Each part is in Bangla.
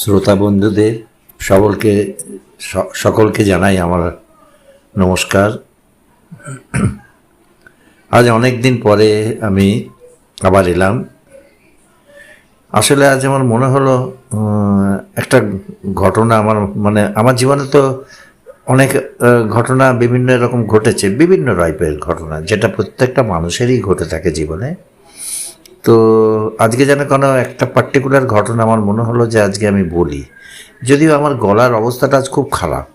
শ্রোতা বন্ধুদের সকলকে সকলকে জানাই আমার নমস্কার। আজ অনেক দিন পরে আমি আবার এলাম। আসলে আজ আমার মনে হলো একটা ঘটনা আমার মানে আমার জীবনে তো অনেক ঘটনা বিভিন্ন রকম ঘটেছে, বিভিন্ন টাইপের ঘটনা, যেটা প্রত্যেকটা মানুষেরই ঘটে থাকে জীবনে। তো আজকে যেন কোনো একটা পার্টিকুলার ঘটনা আমার মনে হলো যে আজকে আমি বলি। যদিও আমার গলার অবস্থাটা আজ খুব খারাপ।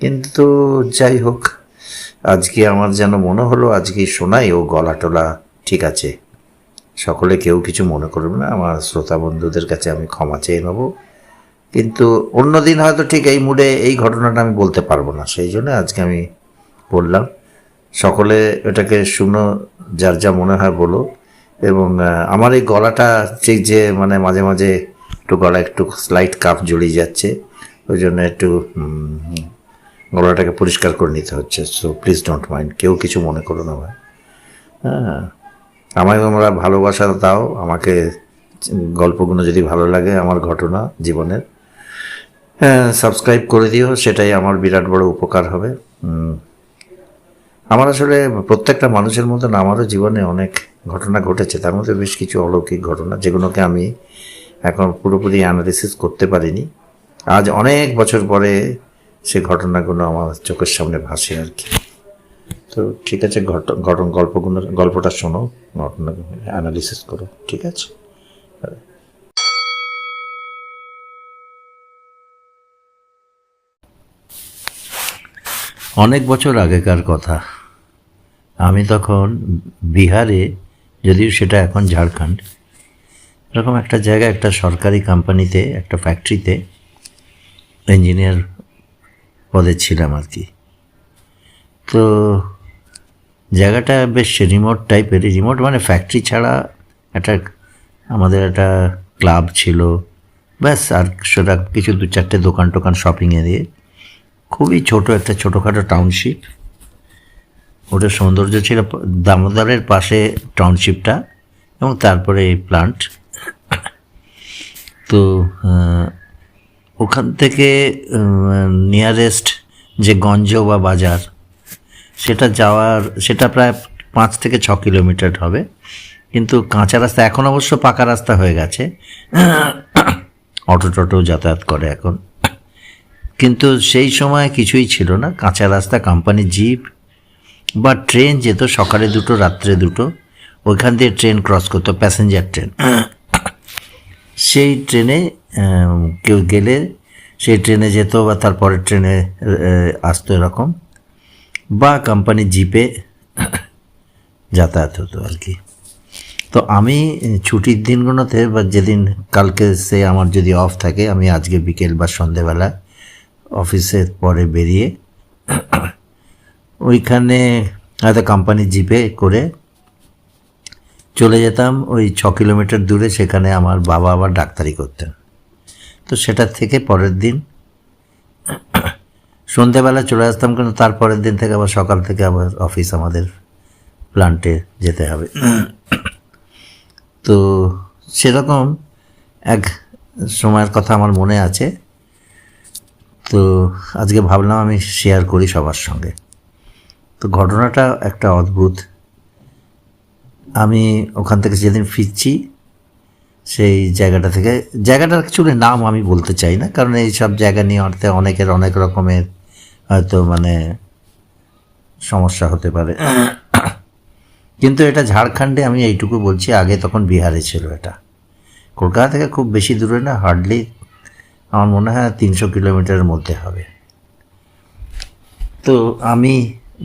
কিন্তু যাই হোক, আজকে আমার যেন মনে হলো আজকে শোনাই ও গলা টলা ঠিক আছে। সকলে কেউ কিছু মনে করবে না, আমার শ্রোতা বন্ধুদের কাছে আমি ক্ষমা চেয়ে নেব। কিন্তু অন্যদিন হয়তো ঠিক এই মুডে এই ঘটনাটা আমি বলতে পারব না, সেই জন্য আজকে আমি বললাম, সকলে এটাকে শুনো, যার যা মনে হয় বলো। এবং আমার এই গলাটা ঠিক যে মানে মাঝে মাঝে একটু গলা একটু স্লাইট কাপ জড়িয়ে যাচ্ছে, ওই জন্য একটু গলাটাকে পরিষ্কার করে নিতে হচ্ছে সো প্লিজ ডোন্ট মাইন্ড কেউ কিছু মনে করো না ভাই। হ্যাঁ আমায় তোমরা ভালোবাসা দাও, আমাকে গল্পগুলো যদি ভালো লাগে, আমার ঘটনা জীবনের হ্যাঁ সাবস্ক্রাইব করে দিও, সেটাই আমার বিরাট বড় উপকার হবে আমার আসলে প্রত্যেকটা মানুষের মতন আমারও জীবনে অনেক ঘটনা ঘটেছে। তার মধ্যে বেশ কিছু অলৌকিক ঘটনা, যেগুলোকে আমি এখন পুরোপুরি অ্যানালিসিস করতে পারিনি। আজ অনেক বছর পরে সে ঘটনাগুলো আমার চোখের সামনে ভাসে আর কি। তো ঠিক আছে ঘটন গল্পগুলো, গল্পটা শোনো, ঘটনা অ্যানালিসিস করো, ঠিক আছে? অনেক বছর আগেকার কথা। আমি তখন বিহারে, যদিও সেটা এখন ঝাড়খণ্ড, এরকম একটা জায়গায় একটা সরকারি কোম্পানিতে একটা ফ্যাক্টরিতে ইঞ্জিনিয়ার পদে ছিলাম আর কি। তো জায়গাটা বেশ রিমোট টাইপের রিমোট মানে ফ্যাক্টরি ছাড়া একটা, আমাদের একটা ক্লাব ছিল। ব্যাস, আর সেটা কিছু দু চারটে দোকান টোকান শপিংয়ে দিয়ে। খুবই ছোট, একটা ছোটোখাটো টাউনশিপ ওটার সৌন্দর্য ছিল দামোদরের পাশে টাউনশিপটা এবং তারপরে এই প্লান্ট তো ওখান থেকে নিয়ারেস্ট যে গঞ্জ বা বাজার, সেটা যাওয়ার, সেটা প্রায় পাঁচ থেকে ছ কিলোমিটার হবে। কিন্তু কাঁচা রাস্তা এখন অবশ্য পাকা রাস্তা হয়ে গেছে। অটো টটো যাতায়াত করে এখন। কিন্তু সেই সময় কিছুই ছিল না। কাঁচা রাস্তা কোম্পানি জিপ বা ট্রেন যেত, সকালে দুটো, রাত্রে দুটো, ওইখান দিয়ে ট্রেন ক্রস করতো প্যাসেঞ্জার ট্রেন। সেই ট্রেনে কেউ গেলে, সেই ট্রেনে যেত বা তারপরের ট্রেনে আসতো এরকম, বা কোম্পানি জিপে যাতায়াত হতো আর কি। তো আমি, ছুটির দিনগুলোতে বা যেদিন কালকে সে আমার যদি অফ থাকে, আমি আজকে বিকেল বা সন্ধেবেলা অফিসের পরে বেরিয়ে ওইখানে হয়তো কোম্পানির জিপে করে চলে যেতাম। ওই ছ কিলোমিটার দূরে সেখানে আমার বাবা আবার ডাক্তারি করতেন। তো সেটা থেকে পরের দিন সন্ধেবেলা চলে আসতাম, কিন্তু তার পরের দিন থেকে আবার সকাল থেকে আবার অফিস আমাদের প্লান্টে যেতে হবে। তো সেরকম এক সময়ের কথা আমার মনে আছে। তো আজকে ভাবলাম আমি শেয়ার করি সবার সঙ্গে। তো ঘটনাটা একটা অদ্ভুত। আমি ওখান থেকে যেদিন ফিরছি, সেই জায়গাটা থেকে, জায়গাটার অ্যাকচুয়ালি নাম আমি বলতে চাই না, কারণ এই সব জায়গা নিয়ে অর্থে অনেকের অনেক রকমের হয়তো মানে সমস্যা হতে পারে। কিন্তু এটা ঝাড়খণ্ডে আমি এইটুকু বলছি, আগে তখন বিহারে ছিল এটা। কলকাতা থেকে খুব বেশি দূরে না, হার্ডলি আমার মনে হয় তিনশো কিলোমিটারের মধ্যে হবে। তো আমি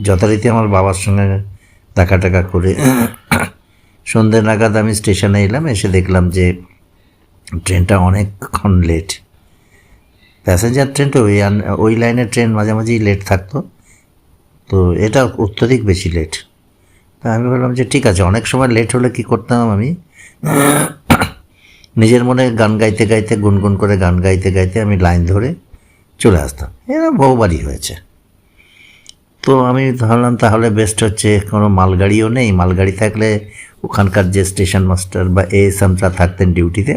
যথারীতি আমার বাবার সঙ্গে দেখা টাকা করে সন্ধ্যে নাগাদ আমি স্টেশনে এলাম, এসে দেখলাম যে ট্রেনটা অনেকক্ষণ লেট প্যাসেঞ্জার ট্রেনটা ওই আন- ওই লাইনের ট্রেন মাঝে মাঝেই লেট থাকতো। তো এটা অত্যধিক বেশি লেট তা আমি বললাম যে ঠিক আছে, অনেক সময় লেট হলে কি করতাম আমি? নিজের মনে গান গাইতে গাইতে, গুনগুন করে গান গাইতে গাইতে আমি লাইন ধরে চলে আসতাম। এরকম বহুবারই হয়েছে। তো আমি ভাবলাম তাহলে বেস্ট হচ্ছে কোনো মালগাড়িও নেই। মালগাড়ি থাকলে ওখানকার যে স্টেশন মাস্টার বা এএসএমরা থাকতেন ডিউটিতে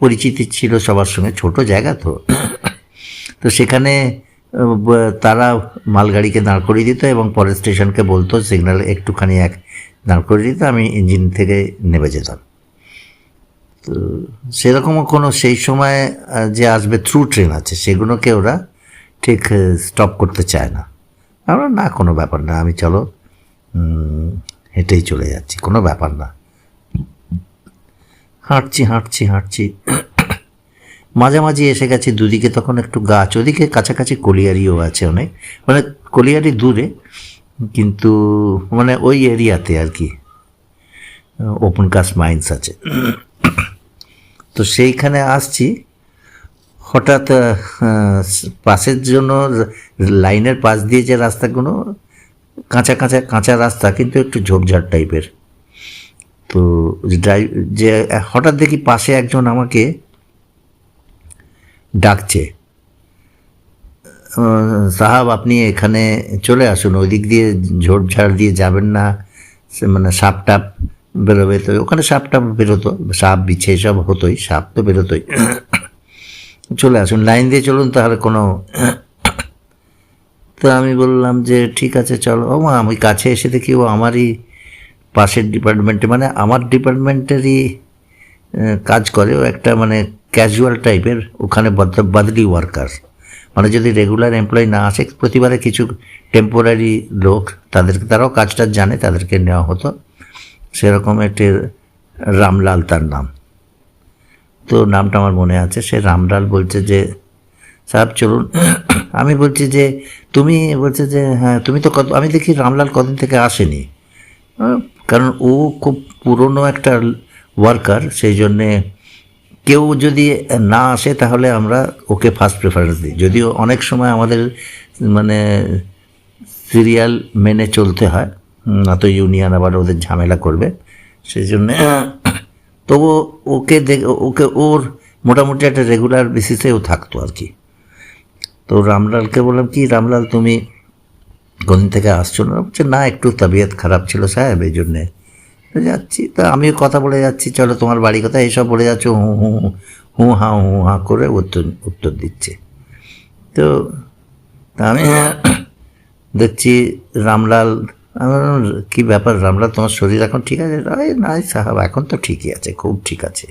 পরিচিতি ছিল সবার সঙ্গে, ছোট জায়গা তো। তো সেখানে তারা মালগাড়িকে দাঁড় করিয়ে দিত এবং পরের স্টেশনকে বলতো সিগন্যাল একটুখানি এক দাঁড় করিয়ে দিত, আমি ইঞ্জিন থেকে নেমে যেতাম। তো সেরকমও কোনো সেই সময় যে আসবে থ্রু ট্রেন আছে, সেগুলোকে ওরা ঠিক স্টপ করতে চায় না। আমরা না, কোনো ব্যাপার না। আমি চলো হেঁটেই চলে যাচ্ছি, কোনো ব্যাপার না। হাঁটছি হাঁটছি হাঁটছি। মাঝামাঝি এসে গেছি দুদিকে, তখন একটু গাছ ওদিকে কাছাকাছি কলিয়ারিও আছে অনেক। মানে কলিয়ারি দূরে, কিন্তু মানে ওই এরিয়াতে আর কি। ওপেন কাস্ট মাইন্স আছে। তো সেইখানে আসছি। হঠাৎ পাশের জন্য লাইনের পাশ দিয়ে যে রাস্তাগুলো, কাঁচা কাঁচা কাঁচা রাস্তা, কিন্তু একটু ঝোপঝাড় টাইপের। তো ড্রাইভ যে, হঠাৎ দেখি পাশে একজন আমাকে ডাকছে। সাহাব, আপনি এখানে চলে আসুন ওই দিক দিয়ে ঝোপঝাড় দিয়ে যাবেন না। মানে সাপ টাপ বেরোবে, তো ওখানে সাপ টাপ বেরোতো, সাপ বিছে সব হতোই, সাপ তো বেরোতোই। চলে আসুন, লাইন দিয়ে চলুন তাহলে কোনো তো আমি বললাম যে, ঠিক আছে, চলো। ও মা, আমি কাছে এসে দেখি ও আমারই পাশের ডিপার্টমেন্টে মানে আমার ডিপার্টমেন্টেরই কাজ করে। ও একটা মানে ক্যাজুয়াল টাইপের ওখানে বদ- বদলি ওয়ার্কার মানে যদি রেগুলার এমপ্লয়ি না আসে, প্রতিবারে কিছু টেম্পোরারি লোক, তাদেরকে, তারাও কাজটা জানে, তাদেরকে নেওয়া হতো। সেরকম একটি রামলাল তার নাম। তো নামটা আমার মনে আছে, সে রামলাল বলছে যে, সাহেব চলুন। আমি বলছি যে, তুমি বলছে যে হ্যাঁ তুমি তো কত আমি দেখি রামলাল কদিন থেকে আসেনি। কারণ ও খুব পুরনো একটা ওয়ার্কার সেই জন্যে কেউ যদি না আসে তাহলে আমরা ওকে ফার্স্ট প্রেফারেন্স দিই। যদিও অনেক সময় আমাদের মানে সিরিয়াল মেনে চলতে হয় না তো ইউনিয়ন আবার ওদের ঝামেলা করবে, সেই জন্যে তবু ওকে দেখ ওকে ওর মোটামুটি একটা রেগুলার বেসিসেও থাকতো আর কি। তো রামলালকে বললাম কি রামলাল তুমি কোন থেকে আসছো না? বলছে না একটু তবিয়ত খারাপ ছিল সাহেব এই জন্যে। যাচ্ছি। তা আমিও কথা বলে যাচ্ছি চলো তোমার বাড়ি কথা এইসব বলে যাচ্ছ হু হু হু হাঁ হু হাঁ করে উত্তর উত্তর দিচ্ছে। তো তা আমি দেখছি রামলাল আমি বললাম, কি ব্যাপার রামলাল তোমার শরীর এখন ঠিক আছে? এই না সাহেব এখন তো ঠিকই আছে খুব ঠিক আছে।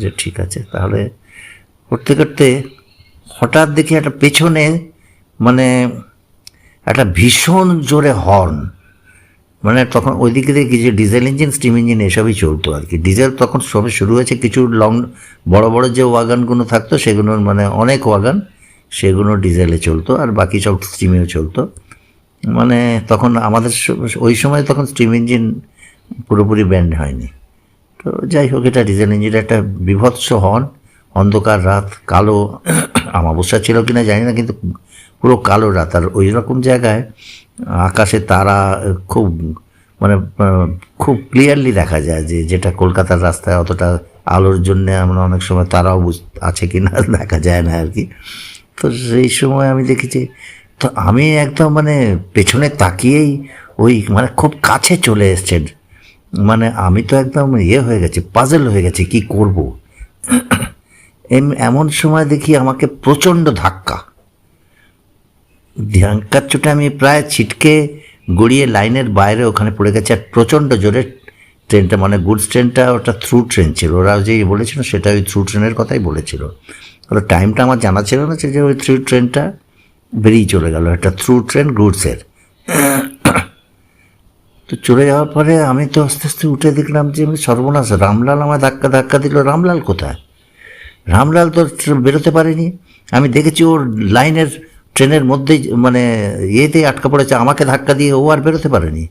যে ঠিক আছে তাহলে করতে করতে হঠাৎ দেখি একটা পেছনে মানে একটা ভীষণ জোরে হর্ন। মানে তখন ওইদিকে দেখি যে ডিজেল ইঞ্জিন স্টিম ইঞ্জিন এসবই চলতো আর কি। ডিজেল তখন সবে শুরু হয়েছে কিছু লং বড় বড় যে ওয়াগানগুলো থাকতো সেগুলোর মানে অনেক ওয়াগান সেগুলো ডিজেলে চলতো আর বাকি সব স্টিমেও চলতো। মানে তখন আমাদের ওই সময় তখন স্টিম ইঞ্জিন পুরোপুরি ব্যান্ড হয়নি। তো যাই হোক, এটা ডিজেল ইঞ্জিন একটা বিভৎস হন অন্ধকার রাত, কালো আমাবস্যা ছিল কিনা জানি না, কিন্তু পুরো কালো রাত। আর ওই রকম জায়গায় আকাশে তারা খুব মানে খুব ক্লিয়ারলি দেখা যায় যে যেটা কলকাতার রাস্তায় অতটা আলোর জন্য আমরা অনেক সময় তারাও আছে কি না দেখা যায় না আর কি। তো সেই সময় আমি দেখেছি তো আমি একদম মানে পেছনে তাকিয়েই ওই মানে খুব কাছে চলে এসছে মানে আমি তো একদম ইয়ে হয়ে গেছি পাজেল হয়ে গেছি, কি করব? এম- এমন সময় দেখি আমাকে প্রচণ্ড ধাক্কা। ধাক্কার চোটে আমি প্রায় ছিটকে গড়িয়ে লাইনের বাইরে ওখানে পড়ে গেছে আর প্রচণ্ড জোরে ট্রেনটা মানে গুডস ট্রেনটা ওটা থ্রু ট্রেন ছিল। ওরা যে বলেছিল সেটা ওই থ্রু ট্রেনের কথাই বলেছিল। ওটা টাইমটা আমার জানা ছিল না যে ওই থ্রু ট্রেনটা বেরিয়ে চলে গেল একটা থ্রু ট্রেন গুডসের তো চলে যাওয়ার পরে আমি তো আস্তে আস্তে উঠে দেখলাম যে আমি সর্বনাশ, রামলাল আমার ধাক্কা ধাক্কা দিল, রামলাল কোথায়? রামলাল তো বেরোতে পারেনি। আমি দেখেছি ওর লাইনের ট্রেনের মধ্যেই মানে ইয়েতে আটকা পড়েছে, আমাকে ধাক্কা দিয়ে ও আর বেরোতে পারেনি।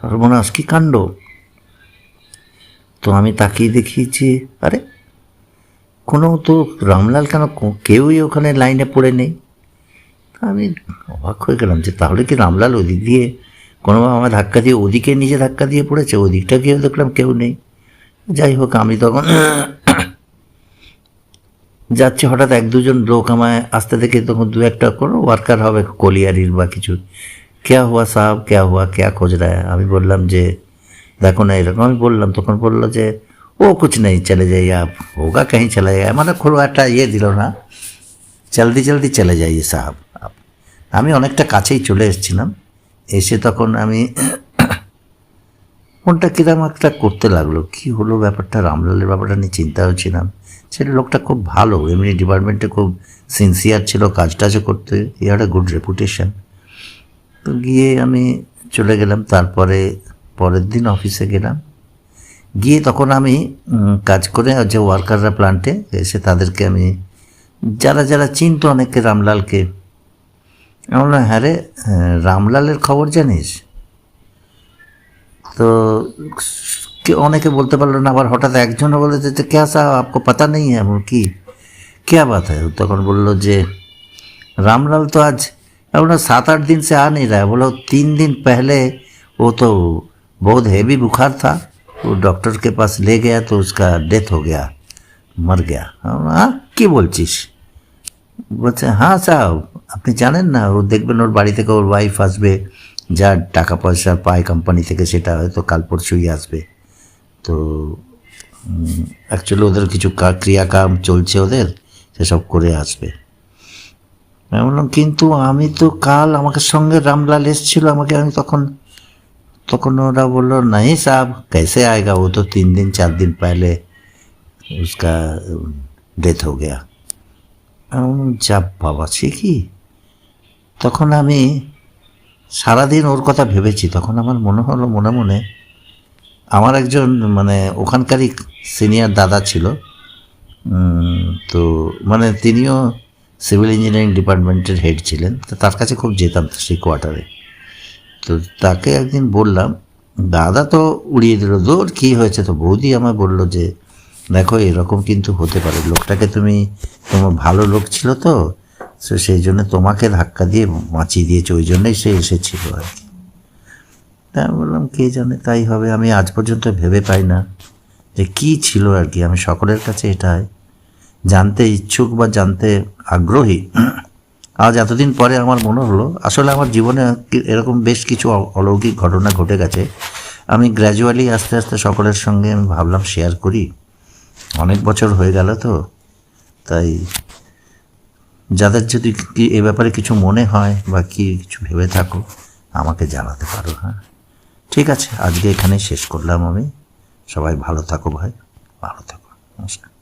সর্বনাশ, কি কাণ্ড? তো আমি তাকিয়ে দেখিয়েছি, আরে, কোনো তো রামলাল কেন, কেউই ওখানে লাইনে পড়ে নেই? আমি অবাক হয়ে গেলাম যে তাহলে কি রামলাল ওদিক দিয়ে কোনো আমার ধাক্কা দিয়ে ওদিকে নিজে ধাক্কা দিয়ে পড়েছে ওদিকটা গিয়ে দেখলাম কেউ নেই যাই হোক আমি তখন যাচ্ছে হঠাৎ এক দুজন লোক আমায় আসতে দেখে তখন দু একটা কোনো ওয়ার্কার হবে কলিয়ারির বা কিছু কেয়া হুয়া সাহেব কেয়া হুয়া কেয়া খোঁজ রায় আমি বললাম যে দেখো না এরকম আমি বললাম তখন বললো যে वो कुछ नहीं चले जाइए आप होगा कहीं चला जाए মানে খুব একটা ইয়ে দিল না জলদি জলদি চলে যাইয়ে সাহাব আপ। আমি অনেকটা কাছেই চলে এসেছিলাম। এসে তখন আমি মনটা কিরম একটা করতে লাগল। কি হলো ব্যাপারটা? রামলালের ব্যাপারটা নিয়ে চিন্তা হচ্ছিলাম ছেলে লোকটা খুব ভালো, এমনি ডিপার্টমেন্টে খুব সিনসিয়ার ছিল, কাজ টাজও করতে। ই হ্যাড গুড রেপুটেশন তো গিয়ে আমি চলে গেলাম। তারপরে পরের দিন অফিসে গেলাম। গিয়ে তখন আমি কাজ করে যে ওয়ার্কাররা প্লান্টে এসে তাদেরকে আমি, যারা যারা চিনতো অনেকে রামলালকে আমি বললাম হ্যাঁ রে হ্যাঁ, রামলালের খবর জানিস তো কে- অনেকে বলতে পারলো না আবার হঠাৎ একজনও বলে যে ক্যা সাহেব আপকো পাতা নেই হ্যাঁ আমি বলি, কি क्या बात है তখন বললো যে रामलाल तो आज मैं बोला सात आठ दिन से आ नहीं रहा है बोला तीन दिन पहले वो तो बहुत हैवी बुखार था वो डॉक्टर के पास ले गया तो उसका डेथ हो गया मर गया আমি বললাম, হ্যাঁ কী বলছিস বলছে হ্যাঁ সাহেব আপনি জানেন না ও দেখবেন ওর বাড়ি থেকে ওর ওয়াইফ আসবে যা টাকা পয়সা পায় কোম্পানি থেকে সেটা হয়তো কাল পরশুই আসবে তো অ্যাকচুয়ালি ওদের কিছু কা- ক্রিয়াকাম চলছে ওদের সেসব করে আসবে আমি বললাম কিন্তু আমি তো কাল আমাকে সঙ্গে রামলাল এসেছিল আমাকে আমি তখন তখন ওরা বললো नहीं साहब कैसे आएगा वो तो तीन दिन चार दिन पहले उसका डेथ हो गया আমি বললাম, যা বাবা, সে কি? তখন আমি সারাদিন ওর কথা ভেবেছি, তখন আমার মনে হলো, মনে মনে আমার একজন মানে ওখানকারই সিনিয়র দাদা ছিল তো মানে তিনিও সিভিল ইঞ্জিনিয়ারিং ডিপার্টমেন্টের হেড ছিলেন, তো তার কাছে খুব যেতাম সেই কোয়ার্টারে তো তাকে একদিন বললাম, দাদা তো উড়িয়ে দিল দৌড় কী হয়েছে? তো বৌদি আমায় বলল যে দেখো, এরকম কিন্তু হতে পারে। লোকটাকে তুমি, তোমার ভালো লোক ছিল তো, সে সেই জন্য তোমাকে ধাক্কা দিয়ে বাঁচিয়ে দিয়েছে, ওই জন্যই সে এসেছিল আর কি। তা আমি বললাম, কে জানে, তাই হবে। আমি আজ পর্যন্ত ভেবে পাই না যে কি ছিল আর কি। আমি সকলের কাছে এটাই জানতে ইচ্ছুক বা জানতে আগ্রহী। আজ এতদিন পরে আমার মনে হলো, আসলে আমার জীবনে এরকম বেশ কিছু অলৌকিক ঘটনা ঘটে গেছে। আমি গ্র্যাজুয়ালি আস্তে আস্তে সকলের সঙ্গে আমি ভাবলাম শেয়ার করি। অনেক বছর হয়ে গেল তো, তাই যাদের যদি কি এ ব্যাপারে কিছু মনে হয় বা কি কিছু ভেবে থাকো, আমাকে জানাতে পারো হ্যাঁ? ঠিক আছে, আজকে এখানে শেষ করলাম আমি। সবাই ভালো থাকো ভাই, ভালো থাকো। নমস্কার।